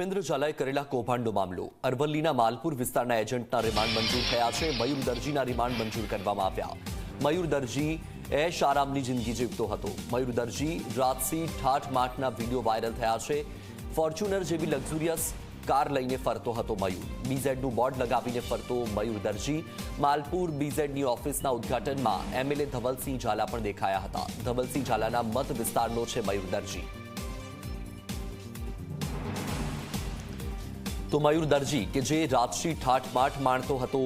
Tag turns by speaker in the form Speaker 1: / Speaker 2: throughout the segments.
Speaker 1: ભૂપેન્દ્ર ઝાલાએ કરેલા કૌભાંડનો મામલો. અરવલ્લીના માલપુર વિસ્તારના એજન્ટના રિમાન્ડ મંજૂર થયા છે. મયુર દરજીના રિમાન્ડ મંજૂર કરવામાં આવ્યા. મયુર દરજી એશ આરામની જિંદગી જીવતો હતો. મયુર દરજી રાતસી ઠાઠ માઠના વીડિયો વાયરલ થયા છે. ફોર્ચ્યુનર જેવી લક્ઝુરિયસ કાર લઈને ફરતો હતો મયુર. બીઝેડનું બોર્ડ લગાવીને ફરતો મયુર દરજી માલપુર બીઝેડની ઓફિસના ઉદ્ઘાટનમાં એમએલએ ધવલસિંહ ઝાલા પણ દેખાયા હતા. ધવલસિંહ ઝાલાના મત વિસ્તારનો છે મયુર દરજી. તો મયુર દરજી કે જે રાજશ્રી ઠાઠબાઠ માણતો હતો,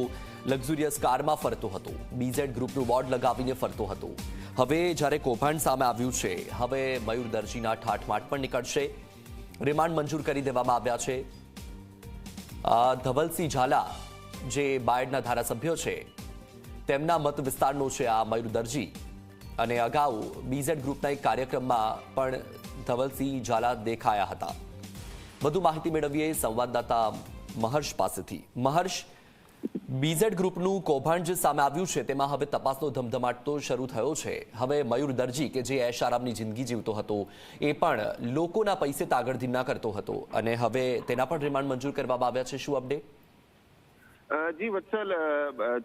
Speaker 1: લક્ઝુરિયસ કારમાં ફરતો હતો બીઝેડ ગ્રુપનું બોર્ડ લગાવીને ફરતો હતો. હવે જ્યારે કૌભાંડ સામે આવ્યું છે, હવે મયુર દરજીના ઠાઠમાઠ પણ નીકળશે. રિમાન્ડ મંજૂર કરી દેવામાં આવ્યા છે. ધવલસિંહ ઝાલા, જે બાયડના ધારાસભ્ય છે, તેમના મત વિસ્તારનો છે આ મયુર દરજી. અને અગાઉ બીઝેડ ગ્રુપના એક કાર્યક્રમમાં પણ ધવલસિંહ ઝાલા દેખાયા હતા. વધુ માહિતી મેળવીએ સંવાદદાતા મહર્ષ પાસેથી. મહર્ષ બીઝેડ ગ્રુપનું કૌભાંડ જે સામે આવ્યું છે તેમાં હવે તપાસનો ધમધમાટ તો શરૂ થયો છે. હવે મયુર દરજી કે જે એશ આરામની જિંદગી જીવતો હતો, એ પણ લોકોના પૈસે તાગડધીના કરતો હતો. અને હવે તેના પણ રિમાન્ડ મંજૂર કરવામાં આવ્યા છે. શું અપડેટ
Speaker 2: જી, વત્સલ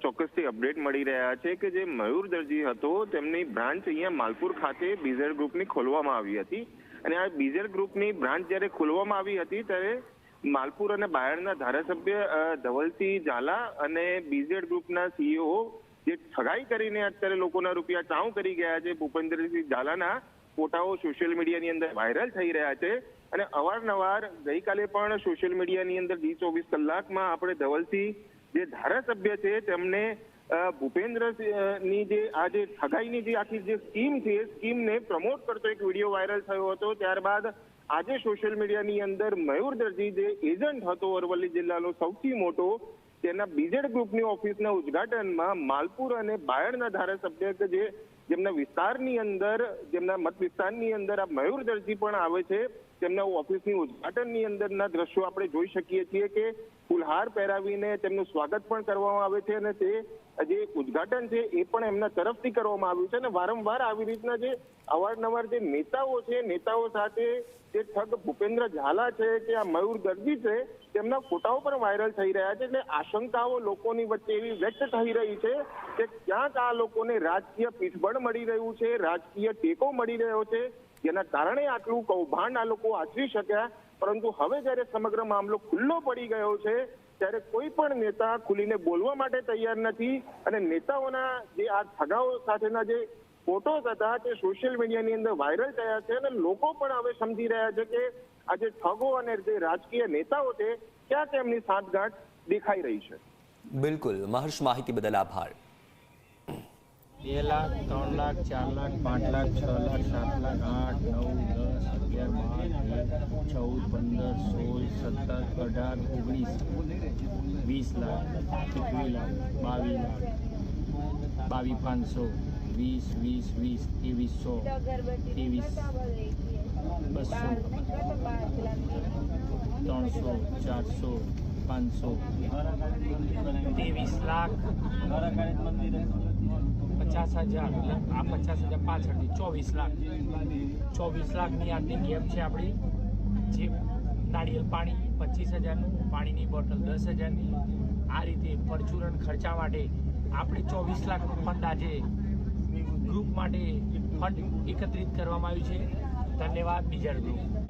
Speaker 2: ચોક્કસથી અપડેટ મળી રહ્યા છે કે જે મયુર દરજી હતો, તેમની બ્રાન્ચ અહીંયા માલપુર ખાતે બીઝેડ ગ્રુપની ખોલવામાં આવી હતી. અને આ બીઝેડ ગ્રુપની બ્રાન્ચ જ્યારે ખોલવામાં આવી હતી ત્યારે માલપુર અને બાયડના ધારાસભ્ય ધવલસિંહ ઝાલા અને બીઝેડ ગ્રુપના સીઈઓ જે ઠગાઈ કરીને અત્યારે લોકોના રૂપિયા ચાઉ કરી ગયા છે, ભૂપેન્દ્રસિંહ ઝાલાના ફોટાઓ સોશિયલ મીડિયાની અંદર વાયરલ થઈ રહ્યા છે. અને અવારનવાર ગઈકાલે પણ સોશિયલ મીડિયાની અંદર જી ચોવીસ કલાકમાં આપણે ધવલસિંહ જે ધારાસભ્ય છે, તેમને ભૂપેન્દ્રની જે, આ જે ઠગાઈની જે આખી જે સ્કીમ છે, એ સ્કીમને પ્રમોટ કરતો એક વીડિયો વાયરલ થયો હતો. ત્યારબાદ આજે સોશિયલ મીડિયાની અંદર મયુર દરજી જે એજન્ટ હતો, અરવલ્લી જિલ્લાનો સૌથી મોટો, તેના બીજેડ ગ્રુપની ઓફિસના ઉદ્ઘાટનમાં માલપુર અને બાયડના ધારાસભ્ય જે જેમના વિસ્તારની અંદર, જેમના મત વિસ્તારની અંદર આ મયુર દરજી પણ આવે છે, તેમના ઓફિસની ઉદ્ઘાટનની અંદરના દ્રશ્યો આપણે જોઈ શકીએ છીએ કે ફુલહાર પહેરાવીને તેમનું સ્વાગત પણ કરવામાં આવે છે અને તે જે ઉદ્ઘાટન છે એ પણ એમના તરફથી કરવામાં આવ્યું છે અને વારંવાર આવી રીતના જે અવારનવાર જે નેતાઓ છે, નેતાઓ સાથે જે ઠગ ભૂપેન્દ્ર ઝાલા છે કે આ મયુર દરજી છે, તેમના ફોટાઓ પણ વાયરલ થઈ રહ્યા છે એટલે આશંકાઓ લોકોની વચ્ચે એવી વ્યક્ત થઈ રહી છે કે ક્યાંક આ લોકોને રાજકીય પીઠબળ મળી રહ્યું છે, રાજકીય ટેકો મળી રહ્યો છે. જેના કારણે આટલું કૌભાંડ આ લોકો આચરી શક્યા. પરંતુ હવે જ્યારે સમગ્ર મામલો ખુલ્લો પડી ગયો છે, ત્યારે કોઈ પણ નેતા ખુલીને બોલવા માટે તૈયાર નથી. અને નેતાઓના જે આ ઠગાઓ સાથેના જે ફોટોસ હતા, તે સોશિયલ મીડિયાની અંદર વાયરલ થયા છે. અને લોકો પણ હવે સમજી રહ્યા છે કે આ જે ઠગો અને જે રાજકીય નેતાઓ છે, ક્યાં તેમની સાંઠગાંઠ દેખાઈ રહી છે.
Speaker 1: બિલકુલ. મહર્ષ માહિતી બદલ આભાર.
Speaker 3: લાખ, ત્રણ લાખ, ચાર લાખ, પાંચ લાખ, છ લાખ, સાત લાખ, આઠ, નવ, દસ, અગિયાર, બાર તેર ચૌદ, પંદર, સોળ, સત્તર, અઢાર, ઓગણીસ, વીસ લાખ, એકવીસ લાખ, બાવીસ લાખ, બાવીસ પાંચસો, વીસ વીસ વીસ, ત્રેવીસો ત્રેવીસ, બસો, ત્રણસો, ચારસો, પાંચસો, ત્રેવીસ લાખ પચાસ હજાર, એટલે આ પચાસ હજાર પાછળની ચોવીસ લાખ. ચોવીસ લાખની આજની ગેમ છે આપણી. જે નાળિયેર પાણી પચીસ હજારનું, પાણીની બોટલ દસ હજારની. આ રીતે પરચુરણ ખર્ચા માટે આપણે ચોવીસ લાખનું ફંડ આજે ગ્રુપ માટે ફંડ એકત્રિત કરવામાં આવ્યું છે. ધન્યવાદ બીજા ગ્રુપ